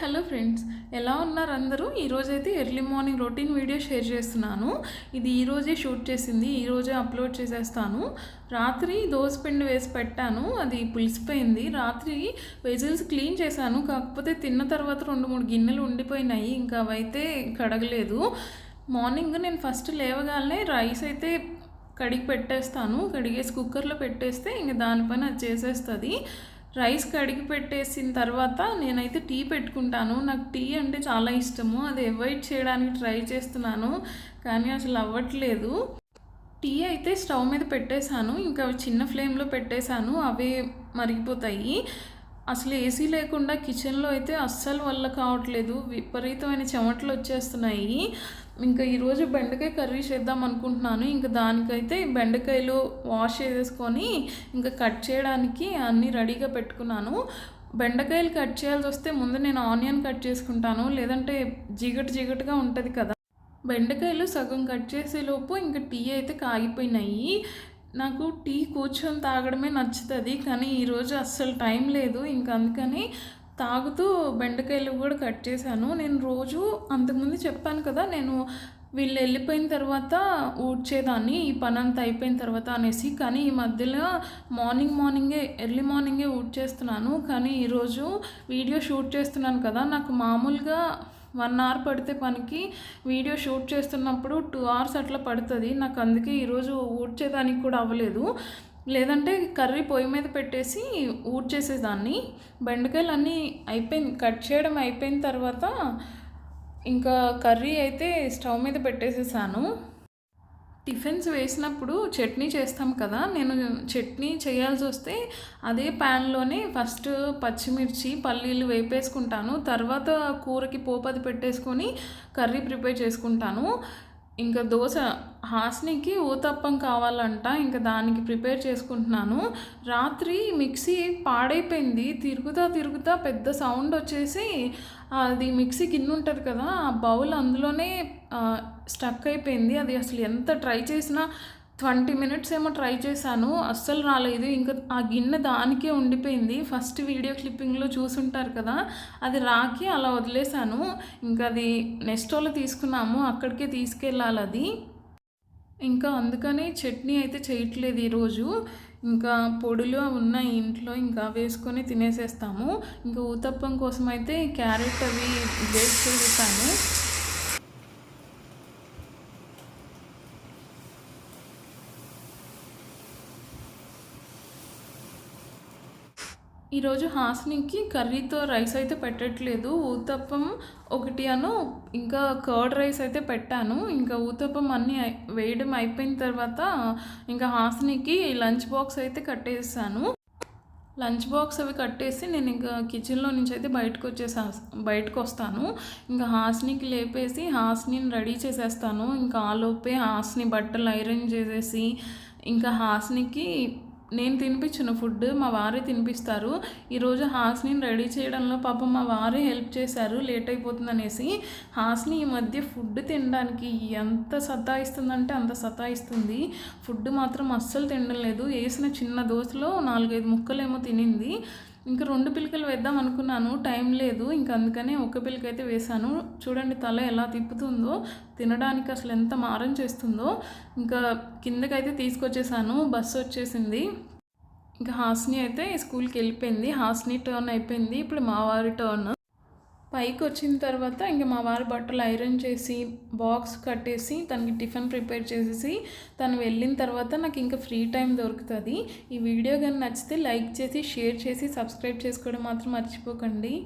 Hello friends ఎలా ఉన్నారు అందరూ? ఈరోజైతే early morning routine video share చేస్తున్నాను. ఇది ఈరోజే షూట్ చేసింది ఈరోజే అప్లోడ్ చేసేస్తాను. రాత్రి దోసపిండి వేసి పెట్టాను అది పులిసిపోయింది. రాత్రి వెజిల్స్ క్లీన్ చేశాను కాకపోతే తిన్న తర్వాత రెండు మూడు గిన్నెలు ఉండిపోయినాయి ఇంకా అవైతే కడగలేదు. మార్నింగ్ నేను ఫస్ట్ లేవగానే రైస్ అయితే కడిగి పెట్టేస్తాను. కడిగేసి కుక్కర్లో పెట్టేస్తే ఇంక దానిపైన అది చేసేస్తుంది. రైస్ కడిగి పెట్టేసిన తర్వాత నేనైతే టీ పెట్టుకుంటాను. నాకు టీ అంటే చాలా ఇష్టము. అది అవాయిడ్ చేయడానికి ట్రై చేస్తున్నాను కానీ అసలు అవ్వట్లేదు. టీ అయితే స్టవ్ మీద పెట్టేశాను. ఇంకా చిన్న ఫ్లేమ్లో పెట్టేశాను. అవే మరిగిపోతాయి. అసలు ఏసీ లేకుండా కిచెన్లో అయితే అస్సలు వల్ల కావట్లేదు. విపరీతమైన చెమటలు వచ్చేస్తున్నాయి. ఇంకా ఈరోజు బెండకాయ కర్రీ చేద్దాం అనుకుంటున్నాను. ఇంకా దానికైతే బెండకాయలు వాష్ చేసేసుకొని ఇంకా కట్ చేయడానికి అన్నీ రెడీగా పెట్టుకున్నాను. బెండకాయలు కట్ చేయాల్సి వస్తే ముందు నేను ఆనియన్ కట్ చేసుకుంటాను. లేదంటే జిగట్ జిగట్గా ఉంటుంది కదా. బెండకాయలు సగం కట్ చేసేలోపు ఇంకా టీ అయితే కాగిపోయినాయి. నాకు టీ కూర్చొని తాగడమే నచ్చుతుంది కానీ ఈరోజు అస్సలు టైం లేదు. ఇంకా అందుకని తాగుతూ బెండకాయలు కూడా కట్ చేశాను. నేను రోజు అంతకుముందు చెప్పాను కదా నేను వీళ్ళు వెళ్ళిపోయిన తర్వాత ఊడ్చేదాన్ని ఈ పని అంతా అయిపోయిన తర్వాత అనేసి కానీ ఈ మధ్యలో మార్నింగ్ మార్నింగే ఎర్లీ మార్నింగే ఊడ్చేస్తున్నాను. కానీ ఈరోజు వీడియో షూట్ చేస్తున్నాను కదా నాకు మామూలుగా వన్ అవర్ పడితే పనికి వీడియో షూట్ చేస్తున్నప్పుడు టూ అవర్స్ అట్లా పడుతుంది. నాకు అందుకే ఈరోజు ఊడ్చేదానికి కూడా అవ్వలేదు. లేదంటే కర్రీ పొయ్యి మీద పెట్టేసి ఊడ్చేసేదాన్ని. బెండకాయలు అన్నీ అయిపోయింది కట్ చేయడం అయిపోయిన తర్వాత ఇంకా కర్రీ అయితే స్టవ్ మీద పెట్టేసేసాను. టిఫిన్స్ వేసినప్పుడు చట్నీ చేస్తాం కదా నేను చట్నీ చేయాల్సి వస్తే అదే ప్యాన్లోనే ఫస్ట్ పచ్చిమిర్చి పల్లీలు వేపేసుకుంటాను తర్వాత కూరకి పోపది పెట్టేసుకొని కర్రీ ప్రిపేర్ చేసుకుంటాను. ఇంకా దోశ హాస్నికి ఊతప్పం కావాలంట ఇంకా దానికి ప్రిపేర్ చేసుకుంటున్నాను. రాత్రి మిక్సీ పాడైపోయింది తిరుగుతా తిరుగుతా పెద్ద సౌండ్ వచ్చేసి అది మిక్సీ గిన్నె ఉంటుంది కదా ఆ బౌల్ అందులోనే స్టక్ అయిపోయింది. అది అసలు ఎంత ట్రై చేసినా ట్వంటీ మినిట్స్ ఏమో ట్రై చేశాను అస్సలు రాలేదు. ఇంకా ఆ గిన్నె దానికే ఉండిపోయింది. ఫస్ట్ వీడియో క్లిప్పింగ్లో చూసుంటారు కదా అది రాకి అలా వదిలేశాను. ఇంకా అది నెస్టోలో తీసుకున్నాము అక్కడికే తీసుకెళ్ళాలి అది. ఇంకా అందుకని చట్నీ అయితే చేయట్లేదు ఈరోజు. ఇంకా పొడులు ఉన్నాయి ఇంట్లో ఇంకా వేసుకొని తినేసేస్తాము. ఇంకా ఊతప్పం కోసం అయితే క్యారెట్ అవి వేస్ట్ చేసేసాను ఈరోజు హాస్నికి కర్రీతో రైస్ అయితే పెట్టట్లేదు. ఊతప్పం ఒకటి అను ఇంకా కర్డ్ రైస్ అయితే పెట్టాను. ఇంకా ఊతప్పం అన్నీ వేయడం అయిపోయిన తర్వాత ఇంకా హాస్నికి లంచ్ బాక్స్ అయితే కట్టేసాను. లంచ్ బాక్స్ అవి కట్టేసి నేను ఇంకా కిచెన్లో నుంచి అయితే బయటకు వచ్చేసా బయటకు వస్తాను ఇంకా హాస్నికి లేపేసి హాస్నిని రెడీ చేసేస్తాను. ఇంకా ఆలోపే హాస్ని బట్టలు ఐరన్ చేసేసి ఇంకా హాస్నికి నేను తినిపించిన ఫుడ్ మా వారే తినిపిస్తారు. ఈరోజు హాస్ని రెడీ చేయడంలో పాపం మా వారే హెల్ప్ చేశారు లేట్ అయిపోతుంది అనేసి. హాస్ని ఈ మధ్య ఫుడ్ తినడానికి ఎంత సతాయిస్తుందంటే అంత సతాయిస్తుంది. ఫుడ్ మాత్రం అస్సలు తినడం లేదు. వేసిన చిన్న దోశలో నాలుగైదు ముక్కలేమో తినింది. ఇంకా రెండు పిలకలు వేద్దాం అనుకున్నాను టైం లేదు. ఇంకా అందుకనే ఒక పిలకైతే వేశాను. చూడండి తల ఎలా తిప్పుతుందో తినడానికి అసలు ఎంత మారం చేస్తుందో. ఇంకా కిందకైతే తీసుకొచ్చేసాను బస్సు వచ్చేసింది. ఇంకా హాస్ని అయితే స్కూల్కి వెళ్ళిపోయింది. హాస్ని టర్న్ అయిపోయింది. ఇప్పుడు మా వారి టర్న్. పైకి వచ్చిన తర్వాత ఇంకా మా వారి బట్టలు ఐరన్ చేసి బాక్స్ కట్టేసి తనకి టిఫిన్ ప్రిపేర్ చేసేసి తను వెళ్ళిన తర్వాత నాకు ఇంకా ఫ్రీ టైం దొరుకుతుంది. ఈ వీడియో కానీ నచ్చితే లైక్ చేసి షేర్ చేసి సబ్స్క్రైబ్ చేసుకోవడం మాత్రం మర్చిపోకండి.